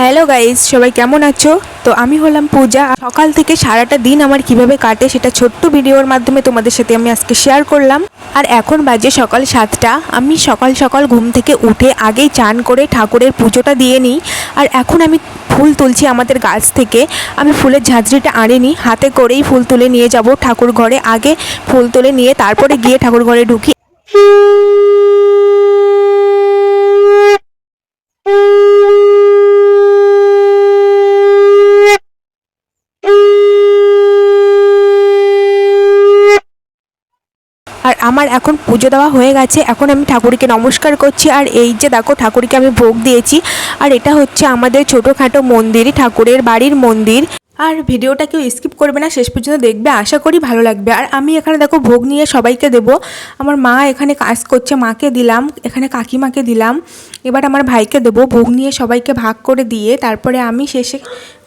Hello guys, সবাই কেমন আছো? তো আমি হলাম পূজা। সকাল থেকে সারাটা দিন আমার কীভাবে কাটে সেটা ছোট্ট ভিডিওর মাধ্যমে তোমাদের সাথে আমি আজকে শেয়ার করলাম। আর এখন বাজে সকাল সাতটা। আমি সকাল সকাল ঘুম থেকে উঠে আগেই চান করে ঠাকুরের পুজোটা দিয়ে নিই। আর এখন আমি ফুল তুলছি আমাদের গাছ থেকে। আমি ফুলের ঝাঁঝরিটা আনিনি, হাতে করেই ফুল তুলে নিয়ে যাব ঠাকুর ঘরে। আগে ফুল তুলে নিয়ে তারপরে গিয়ে ঠাকুর ঘরে ঢুকি আর আমার এখন পুজো দেওয়া হয়ে গেছে, এখন আমি ঠাকুরকে নমস্কার করছি আর এই যে দেখো ঠাকুরকে আমি ভোগ দিয়েছি আর এটা হচ্ছে আমাদের ছোটোখাটো মন্দির, ঠাকুরের বাড়ির মন্দির। আর ভিডিওটা কেউ স্কিপ করবে না, শেষ পর্যন্ত দেখবে, আশা করি ভালো লাগবে। আর আমি এখানে দেখো ভোগ নিয়ে সবাইকে দেব। আমার মা এখানে কাজ করছে, মাকে দিলাম, এখানে কাকিমাকে দিলাম। এবার আমার ভাইকে দেবো। ভোগ নিয়ে সবাইকে ভাগ করে দিয়ে তারপরে আমি শেষে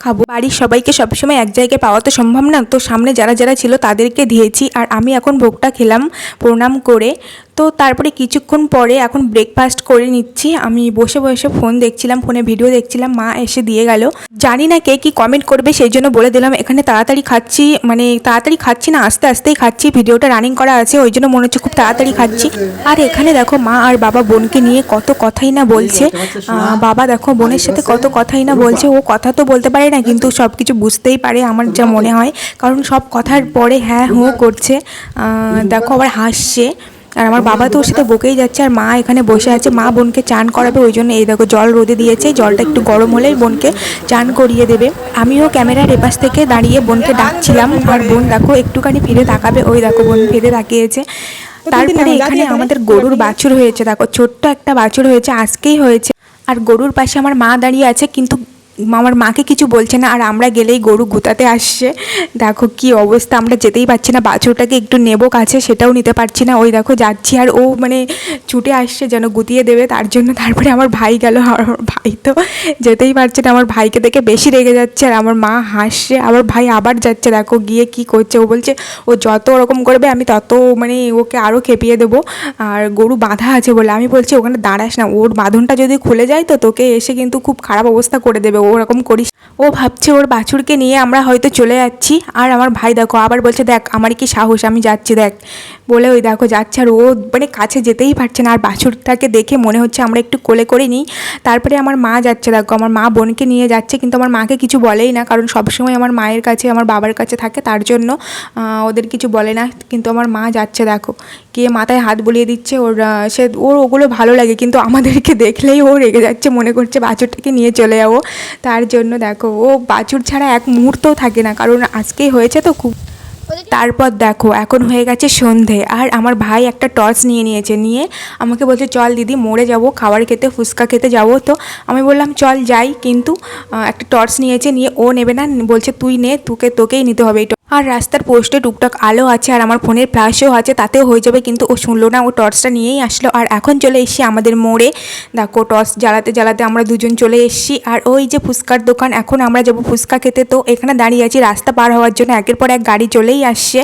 খাব। বাড়ির সবাইকে সবসময় এক জায়গায় পাওয়া তো সম্ভব না। তো সামনে যারা যারা ছিল তাদেরকে দিয়েছি। আর আমি এখন ভোগটা খেলাম প্রণাম করে। তো তারপরে কিছুক্ষণ পরে এখন ব্রেকফাস্ট করে নিচ্ছি। আমি বসে বসে ফোন দেখছিলাম ফোনে ভিডিও দেখছিলাম। মা এসে দিয়ে গেল। জানি না কে কি কমেন্ট করবে, সেই জন্য বলে দিলাম, এখানে তাড়াতাড়ি খাচ্ছি। মানে তাড়াতাড়ি খাচ্ছি না, আস্তে আস্তেই খাচ্ছি। ভিডিওটা রানিং করা আছে, ওই জন্য মনে হচ্ছে খুব তাড়াতাড়ি খাচ্ছি। আর এখানে দেখো মা আর বাবা বোনকে নিয়ে কত কথাই না বলছে বাবা দেখো বোনের সাথে কত কথাই না বলছে ও কথা তো বলতে পারে না কিন্তু সব কিছু বুঝতেই পারে আমার যা মনে হয় কারণ সব কথার পরে হ্যাঁ হুঁ করছে দেখো আবার হাসছে আর আমার বাবা তো ওর সাথে বকেই যাচ্ছে আর মা এখানে বসে আছে মা বোনকে চান করাবে ওই জন্য এই দেখো জল রোদে দিয়েছে জলটা একটু গরম হলেই বোনকে চান করিয়ে দেবে। আমিও ক্যামেরার এপাশ থেকে দাঁড়িয়ে বোনকে ডাকছিলাম আর বোন দেখো একটুখানি ফিরে তাকাবে ওই দেখো বোন ফিরে তাকিয়েছে। তারপরে এখানে আমাদের গরুর বাছুর হয়েছে দেখো ছোট্ট একটা বাছুর হয়েছে আজকেই হয়েছে। আর গরুর পাশে আমার মা দাঁড়িয়ে আছে কিন্তু আমার মাকে কিছু বলছে না, আর আমরা গেলেই গরু গুতাতে আসছে। দেখো কি অবস্থা, আমরা যেতেই পারছি না, বাছুরটাকে একটু নেব কাছে, সেটাও নিতে পারছি না। ওই দেখো যাচ্ছি, আর ও মানে ছুটে আসছে যেন গুতিয়ে দেবে, তার জন্য তারপরে আমার ভাই গেল, আর আমার ভাই তো যেতেই পারছে না। আমার ভাইকে দেখে বেশি রেগে যাচ্ছে, আর আমার মা হাসছে, আবার ভাই আবার যাচ্ছে, দেখো গিয়ে কি করছে। ও বলছে, ও যত ওরকম করবে, আমি তত মানে ওকে আরও খেপিয়ে দেবো, আর গরু বাঁধা আছে বলে। আমি বলছি, ওখানে দাঁড়াস না, ওর বাঁধনটা যদি খুলে যায় তো তোকে এসে কিন্তু খুব খারাপ অবস্থা করে দেবে। ওরকম করিস। ও ভাবছে ওর বাছুরকে নিয়ে আমরা হয়তো চলে যাচ্ছি। আর আমার ভাই দেখো, আবার বলছে, দেখ, আমার কি সাহস, আমি যাচ্ছি, দেখ। বলে ওই দেখো যাচ্ছে আর ও মানে কাছে যেতেই পারছে না। আর বাছুরটাকে দেখে মনে হচ্ছে আমরা একটু কোলে করে নিই। তারপরে আমার মা যাচ্ছে, দেখো, আমার মা বোনকে নিয়ে যাচ্ছে, কিন্তু আমার মাকে কিছু বলেই না। কারণ সবসময় আমার মায়ের কাছে, আমার বাবার কাছে থাকে, তার জন্য ওদের কিছু বলে না। কিন্তু আমার মা যাচ্ছে, দেখো। গিয়ে মাথায় হাত বুলিয়ে দিচ্ছে, ওর সে, ওর ওগুলো ভালো লাগে, কিন্তু আমাদেরকে দেখলেই ও রেগে যাচ্ছে, মনে করছে বাছুরটাকে নিয়ে চলে যাব। তার জন্য দেখো, ও বাছুর ছাড়া এক মুহূর্তও থাকে না, কারণ আজকেই হয়েছে তো খুব তারপর দেখো, এখন হয়ে গেছে সন্ধে, আর আমার ভাই একটা টর্চ নিয়ে নিয়েছে, নিয়ে আমাকে বলছে, চল দিদি মোড়ে যাব, খাবার খেতে, ফুচকা খেতে যাব তো। আমি বললাম, চল যাই। কিন্তু একটা টর্চ নিয়েছে, নিয়ে ও নেবে না, বলছে, তুই নে, তোকে, তোকেই নিতে হবে। এই আর রাস্তার পোস্টে টুকটাক আলো আছে আর আমার ফোনের ফ্ল্যাশও আছে, তাতেও হয়ে যাবে। কিন্তু ও শুনলো না, ও টর্চটা নিয়েই আসলো। আর এখন চলে এসেছি আমাদের মোড়ে। দেখো, টর্চ জ্বালাতে জ্বালাতে আমরা দুজন চলে এসেছি। আর ওই যে ফুচকার দোকান, এখন আমরা যাব ফুচকা খেতে। তো এখানে দাঁড়িয়ে আছি রাস্তা পার হওয়ার জন্য। একের পর এক গাড়ি চলেই আসছে।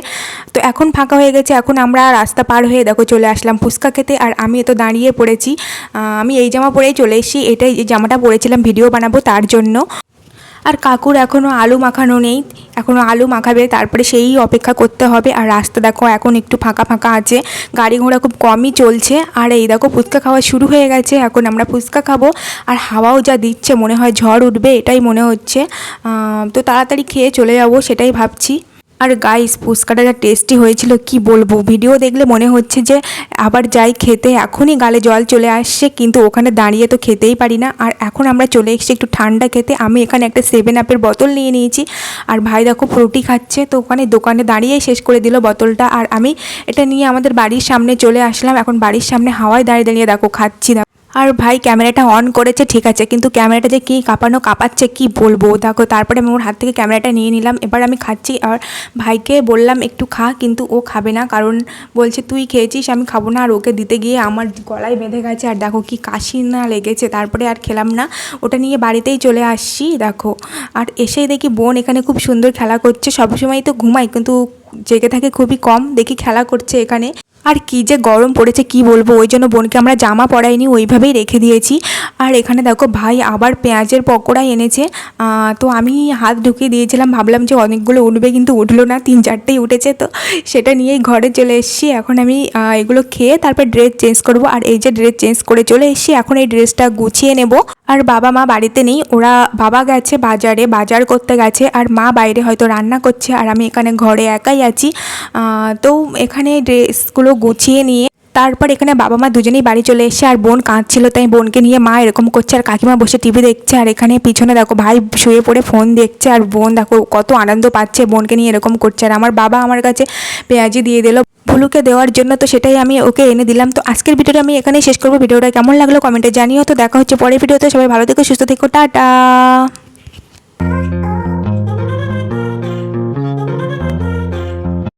তো এখন ফাঁকা হয়ে গেছে, এখন আমরা রাস্তা পার হয়ে দেখো চলে আসলাম ফুচকা খেতে। আর আমি তো দাঁড়িয়ে পড়েছি। আমি এই জামা পরেই চলে এসেছি, এটাই জামাটা পরেছিলাম, ভিডিও বানাবো তার জন্য। আর কাকুর এখনও আলু মাখানো নেই এখনও আলু মাখাবে, তারপরে সেই অপেক্ষা করতে হবে। আর রাস্তা দেখো, এখন একটু ফাঁকা ফাঁকা আছে, গাড়ি ঘোড়া খুব কমই চলছে। আর এই দেখো, ফুচকা খাওয়া শুরু হয়ে গেছে, এখন আমরা ফুচকা খাব। আর হাওয়াও যা দিচ্ছে, মনে হয় ঝড় উঠবে, এটাই মনে হচ্ছে। তো তাড়াতাড়ি খেয়ে চলে যাব, সেটাই ভাবছি। আর গাইস ফুচকাটা যা টেস্টি হয়েছিল, কি বলব? ভিডিও দেখলে মনে হচ্ছে যে আবার যাই খেতে, এখনই গালে জল চলে আসছে, কিন্তু ওখানে দাঁড়িয়ে তো খেতেই পারি না। আর এখন আমরা চলে এসেছি একটু ঠান্ডা খেতে। আমি এখানে একটা সেভেন আপের বোতল নিয়ে নিয়েছি। আর ভাই দেখো ফ্রুটি খাচ্ছে, তো ওখানে দোকানে দাঁড়িয়েই শেষ করে দিল বোতলটা আর আমি এটা নিয়ে আমাদের বাড়ির সামনে চলে আসলাম। এখন বাড়ির সামনে হাওয়ায় দাঁড়িয়ে দাঁড়িয়ে দেখো, খাচ্ছি আর ভাই ক্যামেরাটা অন করেছে, ঠিক আছে, কিন্তু ক্যামেরাটা যে কী কাঁপানো কাঁপাচ্ছে কি বলব? দেখো, তারপরে আমি ওর হাত থেকে ক্যামেরাটা নিয়ে নিলাম, এবার আমি খাচ্ছি। আর ভাইকে বললাম, একটু খা, কিন্তু ও খাবে না, কারণ বলছে, তুই খেয়েছিস, আমি খাব না। আর ওকে দিতে গিয়ে আমার গলায় বেঁধে গেছে। আর দেখো কি কাশি না লেগেছে, তারপরে আর খেলাম না। ওটা নিয়ে বাড়িতেই চলে আসছি, দেখো। আর এসেই দেখি বোন এখানে খুব সুন্দর খেলা করছে সবসময় তো ঘুমাই কিন্তু জেগে থাকে খুবই কম। দেখি খেলা করছে এখানে। আর কি যে গরম পড়েছে কি বলব? ওই জন্য বোনকে আমরা জামা পরাইনি, ওইভাবেই রেখে দিয়েছি। আর এখানে দেখো ভাই আবার পেঁয়াজের পকোড়া এনেছে। তো আমি হাত ঢুকিয়ে দিয়েছিলাম, ভাবলাম যে অনেকগুলো উঠবে কিন্তু উঠল না, তিন চারটেই উঠেছে তো। সেটা নিয়েই ঘরে চলে এসেছি। এখন আমি এগুলো খেয়ে তারপর ড্রেস চেঞ্জ করব। আর এই যে ড্রেস চেঞ্জ করে চলে এসেছি, এখন এই ড্রেসটা গুছিয়ে নেব। আর বাবা মা বাড়িতে নেই, ওরা বাবা গেছে বাজারে, বাজার করতে গেছে। আর মা বাইরে হয়তো রান্না করছে, আর আমি এখানে ঘরে একাই আছি। তো এখানে ড্রেসগুলো গুছিয়ে নিয়ে তারপর এখানে বাবা মা দুজনেই বাড়ি চলে এসেছে আর বোন কাঁদছিল, তাই বোনকে নিয়ে মা এরকম করছে আর কাকিমা বসে টিভি দেখছে আর এখানে পিছনে দেখো ভাই শুয়ে পড়ে ফোন দেখছে আর বোন দেখো কত আনন্দ পাচ্ছে বোনকে নিয়ে এরকম করছে আর আমার বাবা আমার কাছে পেঁয়াজি দিয়ে দিল। ভুলুকে দেওয়ার জন্য তো সেটাই আমি ওকে এনে দিলাম। তো আজকের ভিডিওটা আমি এখানেই শেষ করব। ভিডিওটা কেমন লাগল কমেন্টে জানিও। তো দেখা হচ্ছে পরের ভিডিওতে। সবাই ভালো থেকো, সুস্থ থেকো, টাটা।